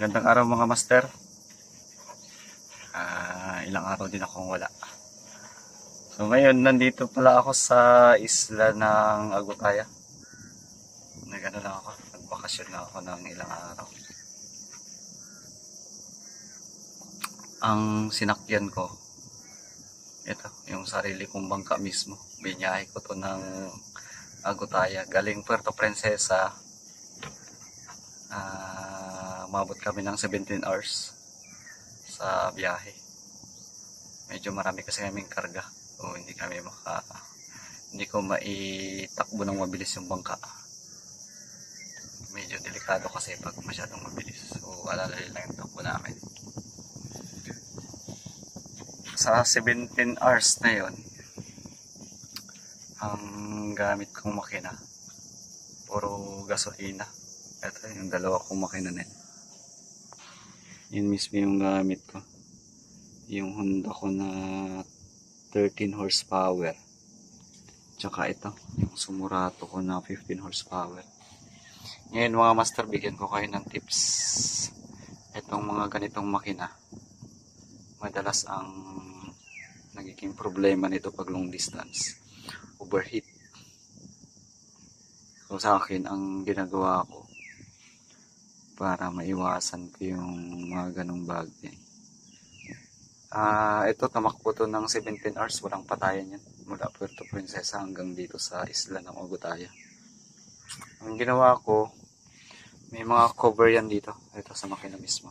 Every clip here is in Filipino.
Magandang araw mga master. Ah, ilang araw din akong wala. So ngayon nandito pala ako sa isla ng Agutaya. Nagano lang ako, nagbakasyon lang ako ng ilang araw. Ang sinakyan ko, ito, yung sarili kong bangka mismo. Binyahe ko to ng Agutaya. Galing Puerto Princesa, Ah, umabot kami ng 17 hours sa biyahe. Medyo marami kasi kaming karga. O hindi kami maka hindi ko maitakbo ng mabilis yung bangka. Medyo delikado kasi pag masyadong mabilis. So alalali lang yung takbo namin. Sa 17 hours na yon ang gamit kong makina puro gasolina ito yung dalawa kong makina na yun. Mismo yung gamit ko. Yung Honda ko na 13 horsepower. Tsaka ito, yung Sumurato ko na 15 horsepower. Ngayon mga master, bigyan ko kayo ng tips. Itong mga ganitong makina, madalas ang nagiging problema nito pag long distance. Overheat. So sa akin, ang ginagawa ko, para maiwasan ko yung mga ganong bagay. Ah, ito tamakbo to ng 17 hours, walang patayan yan. Mula Puerto Princesa hanggang dito sa isla ng Ogutaya. Ang ginawa ko, may mga cover yan dito. Ito sa makina mismo.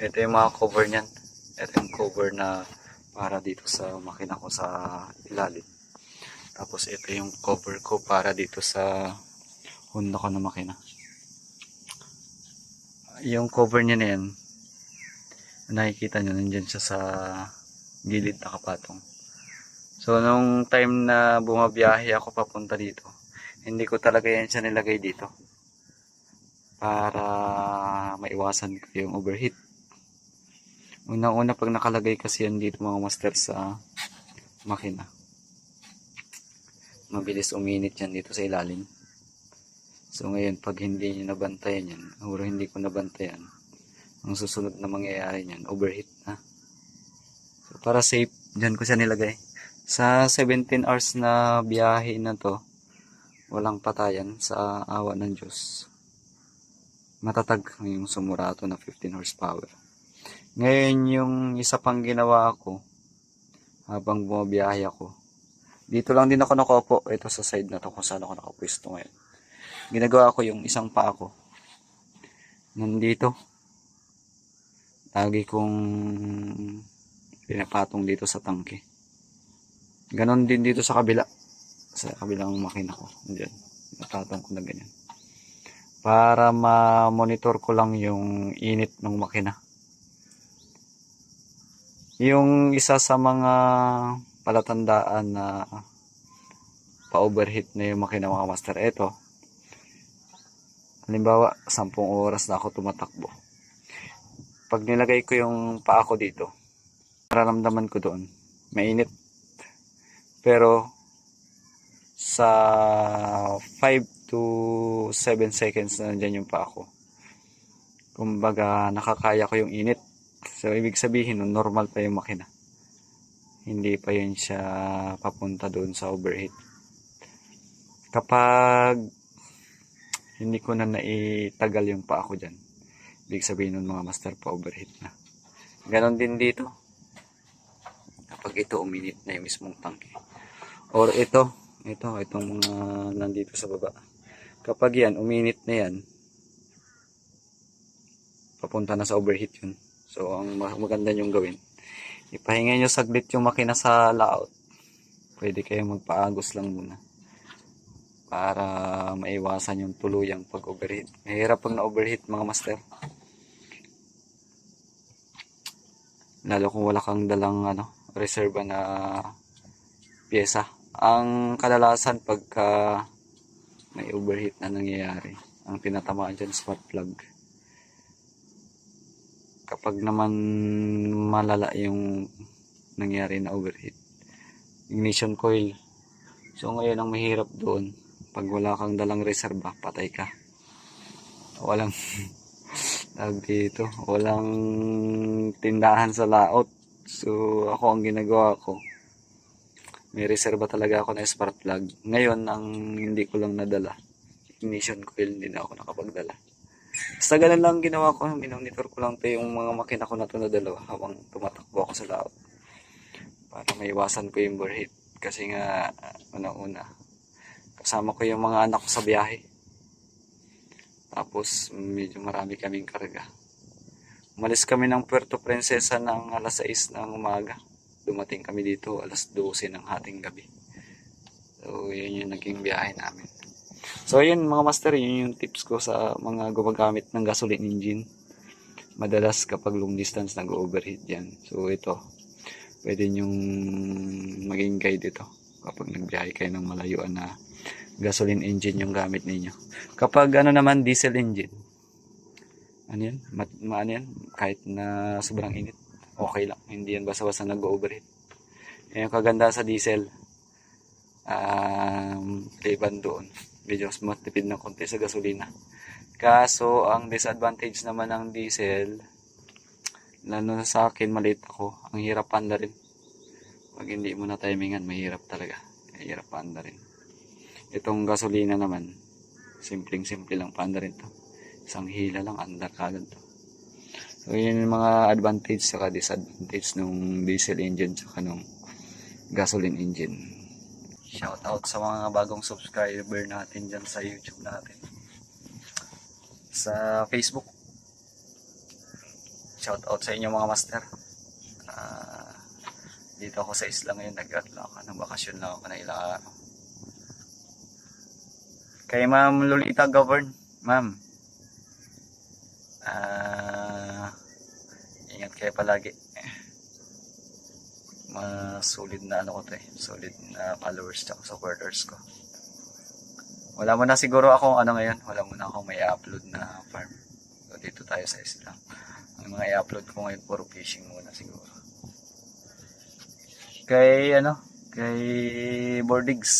Ito yung mga cover niyan. Ito yung cover na para dito sa makina ko sa ilalim. Tapos ito yung cover ko para dito sa Honda ko na makina yung cover niya na yan nakikita nyo nandyan siya sa gilid nakapatong so nung time na bumabiyahe ako papunta dito hindi ko talaga yan siya nilagay dito para maiwasan ko yung overheat. Unang una pag nakalagay kasi yan dito mga master sa makina mabilis uminit yan dito sa ilalim So ngayon, pag hindi nyo nabantayan yan, o hindi ko nabantayan, ang susunod na mangyayari niyan, overheat na. So para safe, dyan ko siya nilagay. Sa 17 hours na biyahe na to, walang patayan sa awa ng Diyos. Matatag yung sumurato na 15 horsepower. Ngayon, yung isa pang ginawa ko, habang bumabiyahe ako, dito lang din ako nakaupo, ito sa side na to kung saan ako nakapwesto ngayon ginagawa ko yung isang paa ko. Nandito. Lagi kong pinapatong dito sa tangke. Ganon din dito sa kabila. Sa kabilang makina ko. Dyan napatong ko na ganyan. Para ma-monitor ko lang yung init ng makina. Yung isa sa mga palatandaan na pa-overheat na yung makina mga master eto halimbawa 10 oras na ako tumatakbo. Pag nilagay ko yung paa ko dito nararamdaman ko doon mainit. Pero sa 5 to 7 seconds na nandyan yung paa ko kumbaga nakakaya ko yung init. So ibig sabihin normal pa yung makina. Hindi pa yun siya papunta doon sa overheat. Kapag hindi ko na naitagal yung pa ako dyan. Ibig sabihin nun mga master pa overheat na. Ganon din dito. Kapag ito uminit na yung mismong tangke. Or ito, ito, itong mga nandito sa baba. Kapag yan, uminit na yan, papunta na sa overheat yun. So, ang maganda yung gawin, ipahinga nyo saglit yung makina sa layout. Pwede kayo magpaagos lang muna para maiwasan yung tuluyang pag-overheat. Mahirap pag na-overheat mga master. Lalo kung wala kang dalang ano, reserva na pyesa. Ang kadalasan pagka may overheat na nangyayari, ang tinatamaan dyan spark plug. Kapag naman malala yung nangyari na overheat, ignition coil. So ngayon ang mahirap doon, pag wala kang dalang reserba, patay ka. Walang tawag dito, walang tindahan sa laot. So, ako ang ginagawa ko, may reserva talaga ako na spark plug. Ngayon, ang hindi ko lang nadala, ignition coil, hindi na ako nakapagdala. Basta ganun lang ginawa ko, minonitor ko lang to yung mga makina ko na to na dalawa habang tumatakbo ako sa laot. Para maiwasan ko yung overheat. Kasi nga, una-una, kasama ko yung mga anak ko sa biyahe. Tapos, medyo marami kaming karga. Umalis kami ng Puerto Princesa ng alas 6 ng umaga. Dumating kami dito alas 12 ng hating gabi. So, yun yung naging biyahe namin. So, yun mga master, yun yung tips ko sa mga gumagamit ng gasoline engine. Madalas kapag long distance nag-overheat yan. So, ito, pwede nyong maging guide ito kapag nagbiyahe kayo ng malayuan na gasoline engine yung gamit ninyo. Kapag ano naman diesel engine, ano yan? Mat, ma- ano yan? Kahit na sobrang init, okay lang. Hindi yan basta-basta nag-overheat. Yan yung kaganda sa diesel. Um, liban doon. Medyo mas matipid ng konti sa gasolina. Kaso, ang disadvantage naman ng diesel, lalo na sa akin, maliit ako, ang hirap panda rin. Pag hindi mo na timingan, mahirap talaga. Mahirap panda rin. Itong gasolina naman, simpleng-simple lang panda rin to. Isang hila lang, andar kagad to. So, yun yung mga advantage saka disadvantage nung diesel engine saka nung gasoline engine. Shout out sa mga bagong subscriber natin dyan sa YouTube natin. Sa Facebook. Shout out sa inyo mga master. Ah, dito ako sa isla ngayon, nag-atla ako ng bakasyon lang ako na ilang araw. Kay Ma'am Lolita Govern, Ma'am. Ah, ingat kayo palagi. Mas solid na ano ko to eh. Solid na followers at supporters ko. Wala mo na siguro akong ano ngayon. Wala mo na akong may upload na farm. So dito tayo sa isla. Ang mga i-upload ko ngayon puro fishing muna siguro. Kay ano, kay Bordigs.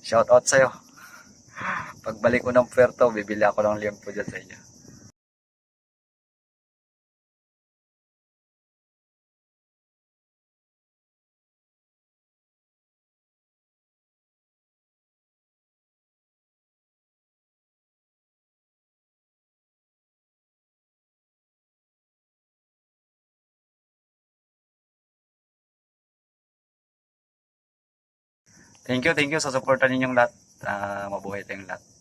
Shout out sa'yo. Pagbalik ko ng Puerto, bibili ako ng liempo dyan sa inyo. Thank you, thank you sa suporta ninyong lahat. Ah, mabuhay tayong lahat.